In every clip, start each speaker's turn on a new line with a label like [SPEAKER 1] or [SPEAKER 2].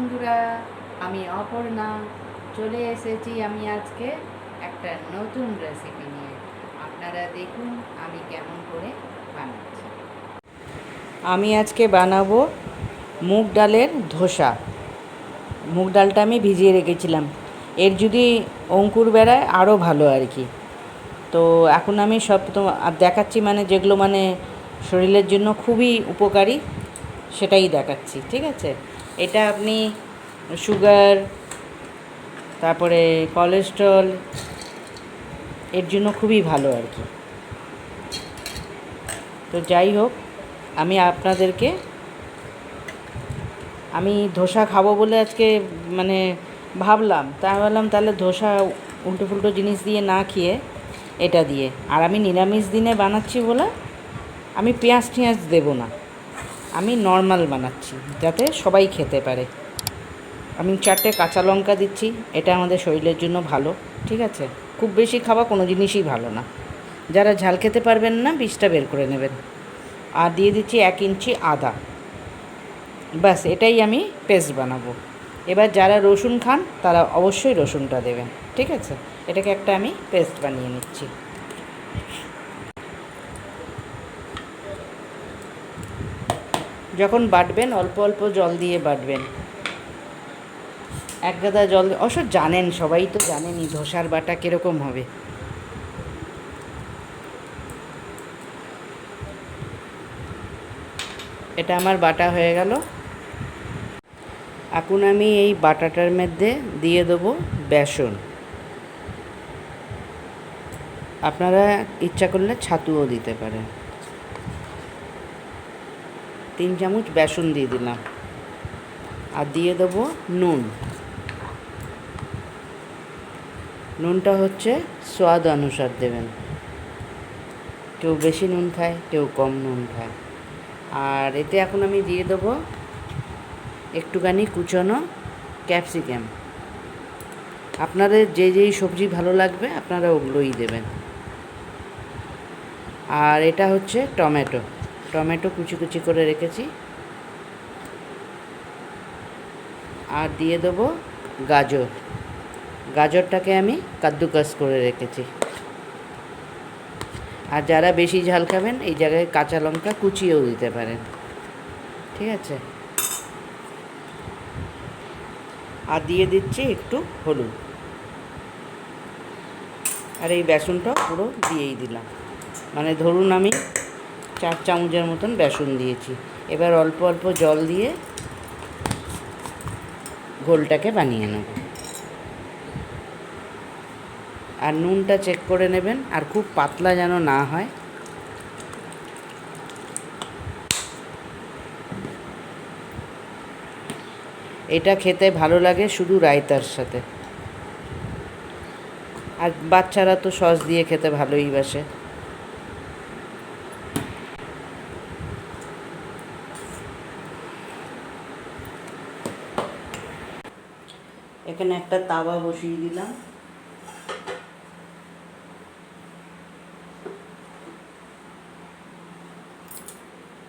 [SPEAKER 1] বন্ধুরা, আমি অপর্ণা। চলে এসেছি আমি আজকে একটা নতুন রেসিপি নিয়ে। আপনারা দেখুন আমি কেমন করে বানাচ্ছি। আমি আজকে বানাবো মুগ ডালের ধোসা। মুগ ডালটা আমি ভিজিয়ে রেখেছিলাম। এর যদি অঙ্কুর বেড়ায় আরও ভালো আর কি। তো এখন আমি সব তো দেখাচ্ছি মানে যেগুলো মানে শরীরের জন্য খুবই উপকারী, সেটাই দেখাচ্ছি, ঠিক আছে? এটা আপনি সুগার তারপরে কোলেস্ট্রল এর জন্য খুবই ভালো আর কি। তো যাই হোক, আমি আপনাদেরকে, আমি ধোসা খাব বলে আজকে মানে ভাবলাম তাই ভাবলাম তাহলে ধোসা উল্টো ফুল্টো জিনিস দিয়ে না খেয়ে এটা দিয়ে। আর আমি নিরামিষ দিনে বানাচ্ছি বলে আমি পেঁয়াজ টিয়াজ দেবো না। আমি নর্মাল বানাচ্ছি, যাতে সবাই খেতে পারে। আমি চারটে কাঁচা লঙ্কা দিচ্ছি, এটা আমাদের শরীরের জন্য ভালো, ঠিক আছে? খুব বেশি খাওয়া কোনো জিনিসই ভালো না। যারা ঝাল খেতে পারবেন না বিষটা বের করে নেবেন। আর দিয়ে দিচ্ছি এক ইঞ্চি আদা। ব্যাস, এটাই আমি পেস্ট বানাবো। এবার যারা রসুন খান, তারা অবশ্যই রসুনটা দেবেন, ঠিক আছে? এটাকে একটা আমি পেস্ট বানিয়ে নিচ্ছি। যখন বাটবেন, অল্প অল্প জল দিয়ে বাটবেন। এক গাদা জল অবশ্য জানেন, সবাই তো জানেনই ধোসার বাটা কীরকম হবে। এটা আমার বাটা হয়ে গেল। এখন আমি এই বাটাটার মধ্যে দিয়ে দেবো বেসন। আপনারা ইচ্ছা করলে ছাতুও দিতে পারেন। তিন চামচ বেসন দিয়ে দিলাম। আর দিয়ে দেবো নুন। নুনটা হচ্ছে স্বাদ অনুসার দেবেন। কেউ বেশি নুন খায়, কেউ কম নুন খায়। আর এতে এখন আমি দিয়ে দেবো একটুখানি কুচনো ক্যাপসিকাম। আপনাদের যে যেই সবজি ভালো লাগবে, আপনারা ওগুলোই দেবেন। আর এটা হচ্ছে টমেটো। টমেটো কুচি কুচি করে রেখেছি। আর দিয়ে দেবো গাজর। গাজরটাকে আমি কাদ্দুকাস করে রেখেছি। আর যারা বেশি ঝাল খাবেন, এই জায়গায় কাঁচা লঙ্কা কুচিয়েও দিতে পারেন। ঠিক আছে? আর দিয়ে দিচ্ছি একটু হলুদ। আর এই বেসনটা পুরো দিয়েই দিলাম। মানে ধরুন আমি চার চামচের মতন বেসন দিয়েছি। এবার অল্প অল্প জল দিয়ে ঘোলটাকে বানিয়ে নেব। আর নুনটা চেক করে নেবেন, আর খুব পাতলা যেন না হয়। এটা খেতে ভালো লাগে শুধু রায়তার সাথে। আর বাচ্চারা তো সস দিয়ে খেতে ভালোই বাসে। এখানে একটা তাওয়া বসিয়ে দিলাম।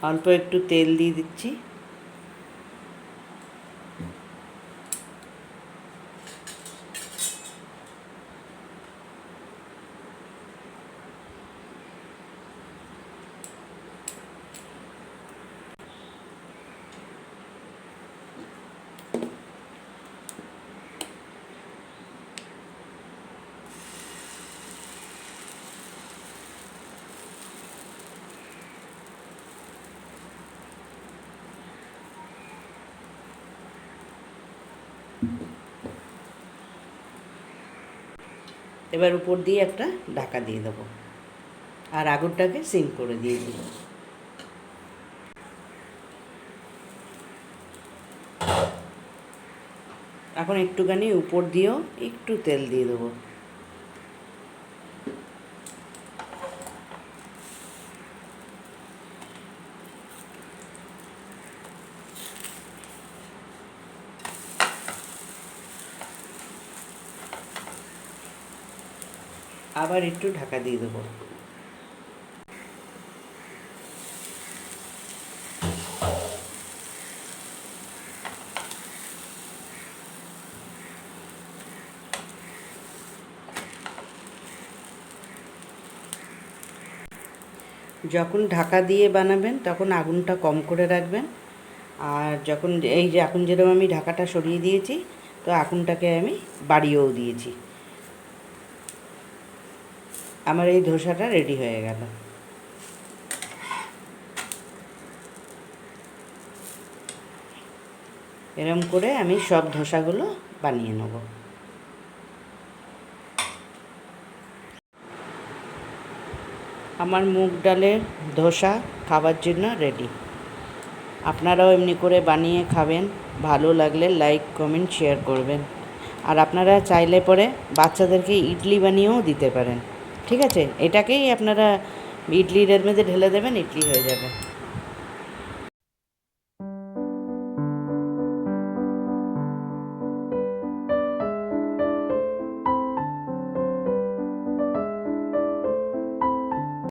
[SPEAKER 1] অল্প একটু তেল দিয়ে দিচ্ছি। এবার উপর দিয়ে একটা ঢাকা দিয়ে দেবো। আর আগুনটাকে সিম করে দিয়ে দিব। এখন একটুখানি উপর দিয়েও একটু তেল দিয়ে দেবো। আবার একটু ঢাকা দিয়ে দেবো। যখন ঢাকা দিয়ে বানাবেন, তখন আগুনটা কম করে রাখবেন। আর যখন এই যে এখন যেরকম আমি ঢাকাটা সরিয়ে দিয়েছি, তো আগুনটাকে আমি বাড়িয়েও দিয়েছি। আমার এই ধোসাটা রেডি হয়ে গেল। এরম করে আমি সব ধোসাগুলো বানিয়ে নেব। আমার মুগ ডালের ধোসা খাবার জন্য রেডি আপনারাও এমনি করে বানিয়ে খাবেন, ভালো লাগলে লাইক কমেন্ট শেয়ার করবেন। আর আপনারা চাইলে পরে বাচ্চাদেরকে ইডলি বানিয়েও দিতে পারেন। ঠিক আছে? এটাকেই আপনারা ইডলির এর মধ্যে ঢেলে দেবেন ইডলি হয়ে যাবে।